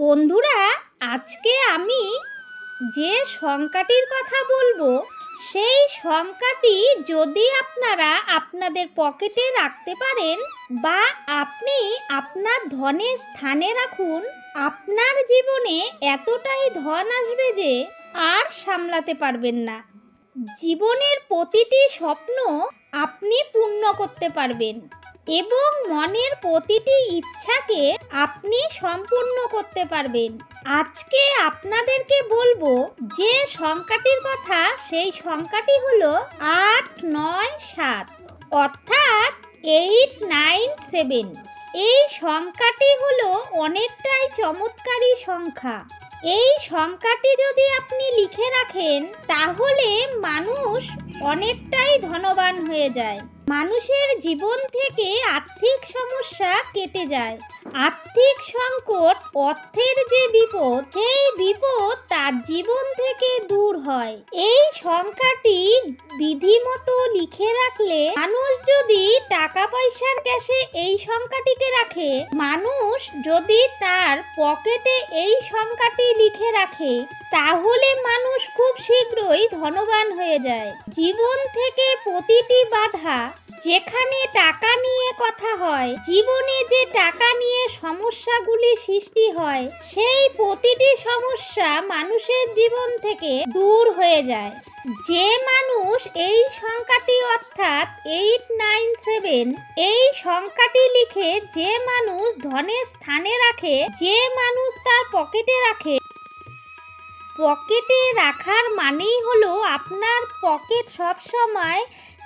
বন্ধুরা, আজকে আমি যে সংখ্যাটির কথা বলব, সেই সংখ্যাটি যদি আপনারা আপনাদের পকেটে রাখতে পারেন বা আপনি আপনার ধনের স্থানে রাখুন, আপনার জীবনে এতটাই ধন আসবে যে আর সামলাতে পারবেন না। জীবনের প্রতিটি স্বপ্ন আপনি পূর্ণ করতে পারবেন। এবং মনের প্রতিটি ইচ্ছাকে আপনি সম্পূর্ণ করতে পারবেন। আজকে আপনাদেরকে বলব যে সংখ্যাটির কথা, সেই সংখ্যাটি হলো আট, নয়, সাত, অর্থাৎ এইট, নাইন, সেভেন। এই সংখ্যাটি হলো অনেকটাই চমৎকারী সংখ্যা। এই সংখ্যাটি যদি আপনি লিখে রাখেন, তাহলে মানুষ অনেকটাই ধনবান হয়ে যায়। মানুষের জীবন থেকে আর্থিক সমস্যা কেটে যায়। আর্থিক সংকট অর্থের যে বিপদ, সেই বিপদ তার জীবন থেকে দূর হয়। এই সংখ্যাটি বিধিমতো লিখে রাখলে মানুষ যদি টাকা পয়সার ক্যাশে এই সংখ্যাটিকে রাখে, মানুষ যদি তার পকেটে এই সংখ্যাটি লিখে রাখে, তাহলে মানুষ খুব শীঘ্রই ধনবান হয়ে যায়। জীবন থেকে প্রতিটি বাধা যেখানে টাকা নিয়ে কথা হয়, জীবনে যে টাকা নিয়ে সমস্যাগুলি সৃষ্টি হয়, সেই প্রতিটি সমস্যা মানুষের জীবন থেকে দূর হয়ে যায়। যে মানুষ এই সংখ্যাটি অর্থাৎ এইট নাইন সেভেন এই সংখ্যাটি লিখে যে মানুষ ধনের স্থানে রাখে, যে মানুষ তার পকেটে রাখে পকেটে রাখার মানেই হলো আপনার পকেট সব সময়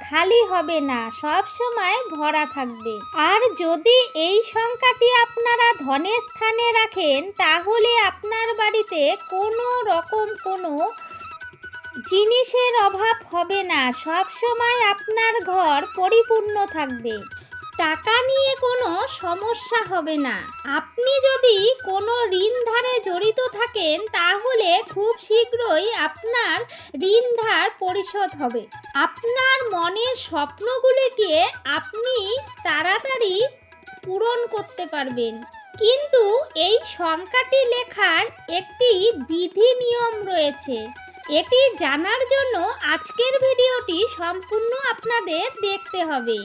খালি হবে না, সব সময় ভরা থাকবে। আর যদি এই সংখ্যাটি আপনারা ধনের স্থানে রাখেন, তাহলে আপনার বাড়িতে কোনো রকম কোনো জিনিসের অভাব হবে না, সব সময় আপনার ঘর পরিপূর্ণ থাকবে। টাকা নিয়ে কোনো সমস্যা হবে না। আপনি যদি কোনো ঋণ ধারে জড়িত থাকেন, তাহলে খুব শীঘ্রই আপনার ঋণ ধার পরিশোধ হবে। আপনার মনের স্বপ্নগুলিকে আপনি তাড়াতাড়ি পূরণ করতে পারবেন। কিন্তু এই সংখ্যাটি লেখার একটি বিধি নিয়ম রয়েছে। এটি জানার জন্য আজকের ভিডিওটি সম্পূর্ণ আপনাদের দেখতে হবে।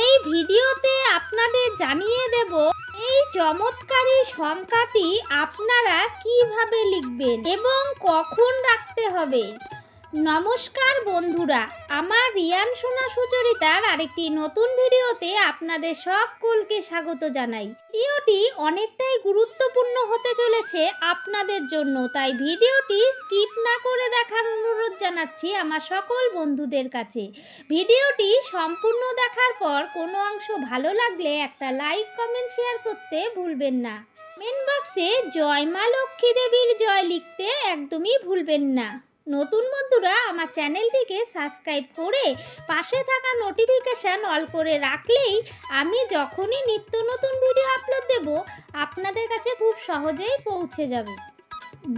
এই ভিডিওতে আপনাদের জানিয়ে দেব এই চমৎকারী সংখ্যাটি আপনারা কীভাবে লিখবেন এবং কখন রাখতে হবে। নমস্কার বন্ধুরা, আমার রিয়ান সোনা সুচরিতার আরেকটি নতুন ভিডিওতে আপনাদের সকলকে স্বাগত জানাই। ভিডিওটি অনেকটাই গুরুত্বপূর্ণ হতে চলেছে আপনাদের জন্য, তাই ভিডিওটি স্কিপ না করে দেখার অনুরোধ জানাচ্ছি আমার সকল বন্ধুদের কাছে। ভিডিওটি সম্পূর্ণ দেখার পর কোনো অংশ ভালো লাগলে একটা লাইক, কমেন্ট, শেয়ার করতে ভুলবেন না। কমেন্ট বক্সে জয় মা লক্ষ্মী দেবীর জয় লিখতে একদমই ভুলবেন না। নতুন বন্ধুরা, আমার চ্যানেলটিকে সাবস্ক্রাইব করে পাশে থাকা নোটিফিকেশান অল করে রাখলেই আমি যখনই নিত্য নতুন ভিডিও আপলোড দেব, আপনাদের কাছে খুব সহজেই পৌঁছে যাবে।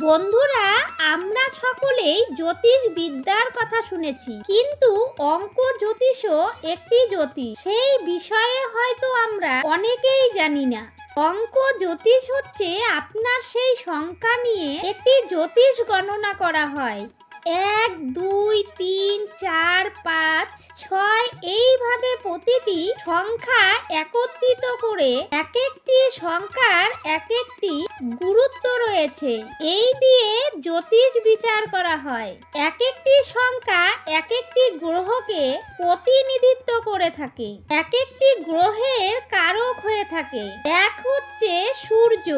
বন্ধুরা, আমরা সকলেই জ্যোতিষ বিদ্যার কথা শুনেছি, কিন্তু অঙ্ক জ্যোতিষও একটি জ্যোতিষ। সেই বিষয়ে হয়তো আমরা অনেকেই জানি না। অঙ্ক জ্যোতিষ হচ্ছে আপনার সেই সংখ্যা নিয়ে একটি জ্যোতিষ গণনা করা হয়। এক, দুই, তিন, চার, পাঁচ, ছয় এইভাবে প্রতিটি সংখ্যা একত্রিত করে এক একটি সংখ্যার এক একটি গুরুত্ব রয়েছে। এই দিয়ে জ্যোতিষ বিচার করা হয়। এক একটি সংখ্যা এক একটি গ্রহকে প্রতিনিধিত্ব করে থাকে। এক একটি গ্রহের কারক হয়ে থাকে। এক হচ্ছে সূর্য,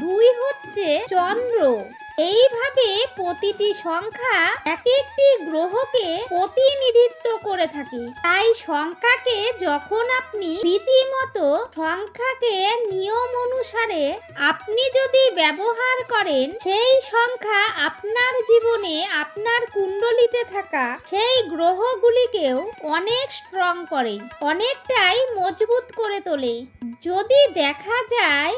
দুই হচ্ছে চন্দ্র। এইভাবে প্রতিটি সংখ্যা এক একটি গ্রহকে প্রতিনিধিত্ব করে থাকে। তাই সংখ্যাকে যখন আপনি রীতিমতো সংখ্যাকে নিয়ম অনুসারে আপনি যদি ব্যবহার করেন, সেই সংখ্যা আপনার জীবনে আপনার কুণ্ডলিতে থাকা সেই গ্রহগুলিকেও অনেক স্ট্রং করে, অনেকটাই মজবুত করে তোলে। যদি দেখা যায়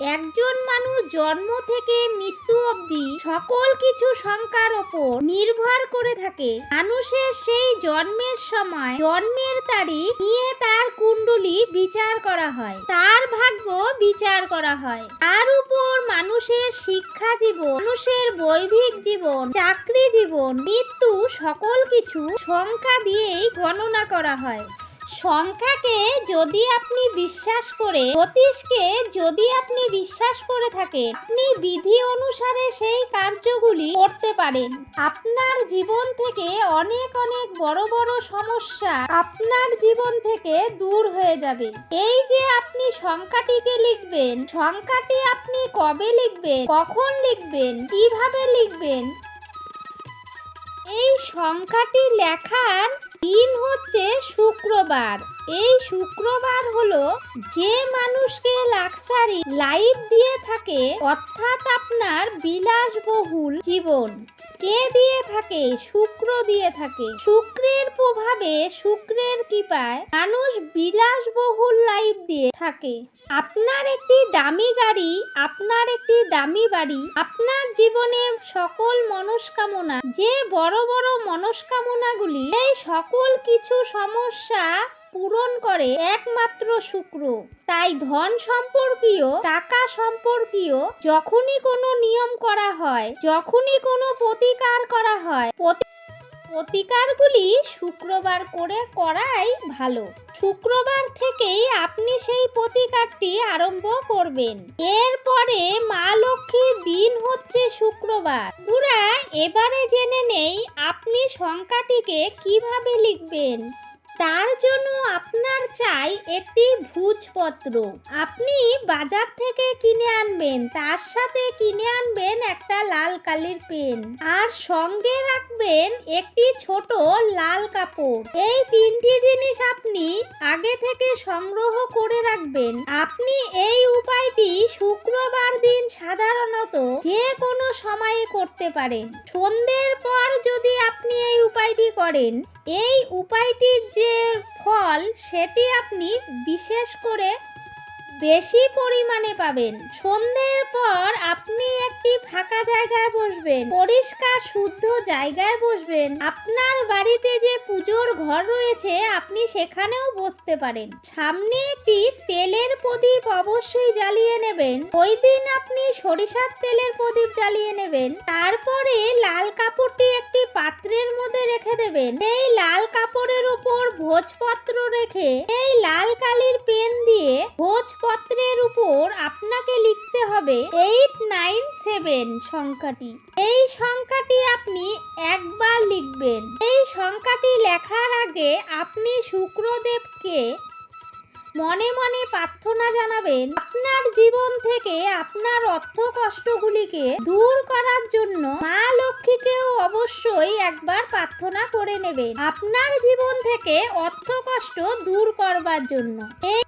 একজন মানুষ জন্ম থেকে মৃত্যু অবধি সকল কিছু সংখ্যার ওপর নির্ভর করে থাকে। মানুষের সেই জন্মের সময় জন্মের তারিখ নিয়ে তার কুণ্ডলী বিচার করা হয়, তার ভাগ্য বিচার করা হয়। তার উপর মানুষের শিক্ষা জীবন, মানুষের বৈবিক জীবন, চাকরি জীবন, মৃত্যু সকল কিছু সংখ্যা দিয়েই গণনা করা হয়। সংখ্যাকে যদি আপনি বিশ্বাস করে জ্যোতিষকে যদি আপনি বিশ্বাস করে থাকে আপনি বিধি অনুসারে সেই কার্যগুলি করতে পারেন। আপনার জীবন থেকে অনেক অনেক বড় বড় সমস্যা আপনার জীবন থেকে দূর হয়ে যাবে। এই যে আপনি সংখ্যাটিকে লিখবেন, সংখ্যাটি আপনি কবে লিখবেন, কখন লিখবেন, কীভাবে লিখবেন? এই সংখ্যাটি লেখার দিন হচ্ছে শুক্রবার। এই শুক্রবার হলো যে মানুষকে লাক্সারি লাইফ দিয়ে থাকে, অর্থাৎ আপনার বিলাসবহুল জীবন। কে দিয়ে থাকে? শুক্র দিয়ে থাকে। শুক্রের প্রভাবে শুক্রের কৃপায় মানুষ বিলাসবহুল লাইফ দিয়ে থাকে। আপনার একটি দামি গাড়ি, আপনার একটি দামি বাড়ি, আপনার জীবনে সকল মনস্কামনা, যে বড় বড় মনস্কামনাগুলি, এই সকল কিছু সমস্যা পূরণ করে একমাত্র শুক্র। তাই ধন সম্পর্কীয়, টাকা সম্পর্কীয়, যখনই কোনো নিয়ম করা হয়, যখনই কোনো প্রতিকার করা হয়, প্রতি- প্রতিকারগুলি শুক্রবার করে করাই ভালো। শুক্রবার থেকেই আপনি সেই প্রতিকারটি আরম্ভ করবেন। এরপরে মা লক্ষ্মীর দিন হচ্ছে শুক্রবার। বুড়া এবারে জেনে নেই আপনি সংখ্যাটিকে কীভাবে লিখবেন। তার জন্য আপনার চাই একটি ভুজপত্র। আপনি বাজার থেকে কিনে আনবেন, তার সাথে কিনে আনবেন একটা লাল কালির পেন। আর সঙ্গে রাখবেন একটি ছোট লাল কাপড়। এই তিনটি জিনিস আপনি আগে থেকে সংগ্রহ করে রাখবেন। আপনি এই উপায়টি শুক্রবার দিন সাধারণত যে কোনো সময়ে করতে পারেন। সন্ধ্যের পর যদি আপনি এই উপায়টি করেন এই উপায়টির যে ফল সেটি আপনি বিশেষ করে বেশি পরিমাণে পাবেন। সন্ধ্যের পর আপনি একটি ফাঁকা জায়গায় বসবেন, পরিষ্কার, শুদ্ধ জায়গায় বসবেন। আপনার বাড়িতে যে পুজোর ঘর রয়েছে, আপনি সেখানেও বসতে পারেন। সামনে একটি তেলের প্রদীপ অবশ্যই জ্বালিয়ে নেবেন। ওই দিন আপনি সরিষার তেলের প্রদীপ জ্বালিয়ে নেবেন। তারপরে লাল কাপড়টি একটি পাত্রের মধ্যে রেখে দেবেন। এই লাল কাপড়ের উপর ভোজপত্র রেখে এই লাল কালির পেন দিয়ে ভোজপত্রের উপর আপনাকে লিখতে হবে এইট নাইন সেভেন সংখ্যাটি। এই সংখ্যাটি আপনি একবার লিখবেন। এই সংখ্যাটি লেখার আগে আপনি শুক্রদেবকে মনে মনে প্রার্থনা জানাবেন, আপনার জীবন থেকে আপনার অর্থ কষ্টগুলিকে দূর করার জন্য মা লক্ষ্মীকেও অবশ্যই একবার প্রার্থনা করে নেবেন, আপনার জীবন থেকে অর্থ কষ্ট দূর করবার জন্য। এই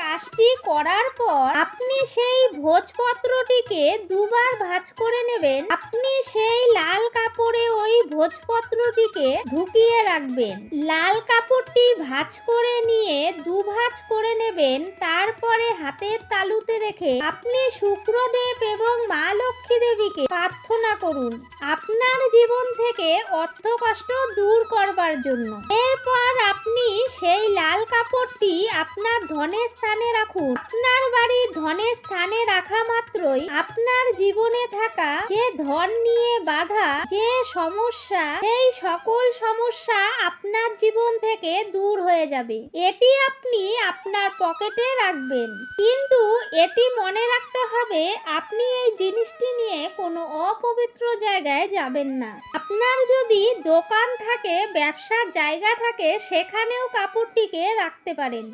কাজটি করার পর আপনি সেই ভোজপত্রটিকে দুবার ভাঁজ করে নেবেন। আপনি সেই লাল কাপড়ে ওই ভোজপত্রটিকে ঢুকিয়ে রাখবেন। লাল কাপড়টি ভাঁজ করে নিয়ে দুভাঁজ করে নেবেন, তারপরে হাতের তালুতে রেখে আপনি শুক্রদেব এবং মা লক্ষ্মী দেবীকে প্রার্থনা করুন। আপনার জীবন থেকে অর্থ কষ্ট দূর করবার জন্য। এরপর আপনি সেই লাল কাপড়টি আপনার ধনের স্থানে রাখুন। আপনার বাড়ি ধনের স্থানে রাখা মাত্রই আপনার জীবনে থাকা যে ধন নিয়ে বাধা, যে সমস্যা এই সকল সমস্যা আপনার জীবন থেকে দূর হয়ে যাবে। এটি আপনি আপনার পকেটে রাখবেন। কিন্তু এটি মনে রাখতে হবে, আপনি এই জিনিসটি নিয়ে কোনো অপবিত্র জায়গায় যাবেন না। আপনার যদি দোকান থাকে, ব্যবসার জায়গা থাকে, সেখানেও কাপড়টিকে রাখতে পারেন।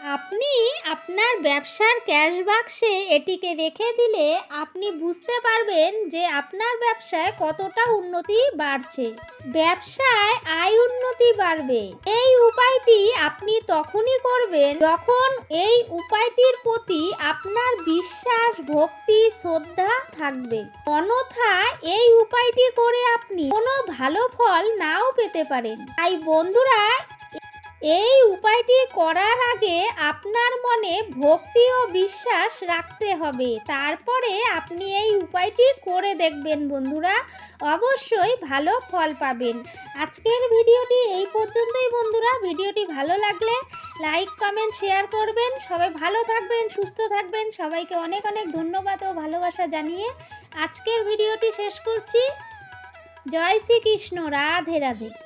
আপনি আপনার ব্যবসার ক্যাশ বাক্সে এটিকে রেখে দিলে আপনি বুঝতে পারবেন যে আপনার ব্যবসায় কতটা উন্নতি বাড়ছে। ব্যবসায় আয় উন্নতি বাড়বে। এই উপায়টি আপনি তখনই করবেন যখন এই উপায়টির প্রতি আপনার বিশ্বাস, ভক্তি, শ্রদ্ধা থাকবে। অন্যথা এই উপায়টি করে আপনি কোনো ভালো ফল নাও পেতে পারেন। তাই বন্ধুরা এই উপায়টি করার আগে আপনার মনে ভক্তি ও বিশ্বাস রাখতে হবে। তারপরে আপনি এই উপায়টি করে দেখবেন বন্ধুরা। অবশ্যই ভালো ফল পাবেন। আজকের ভিডিওটি এই পর্যন্তই বন্ধুরা। ভিডিওটি ভালো লাগলে লাইক, কমেন্ট, শেয়ার করবেন। সবাই ভালো থাকবেন, সুস্থ থাকবেন। সবাইকে অনেক অনেক ধন্যবাদ ও ভালোবাসা জানিয়ে আজকের ভিডিওটি শেষ করছি। জয় শ্রীকৃষ্ণ। রাধে রাধে।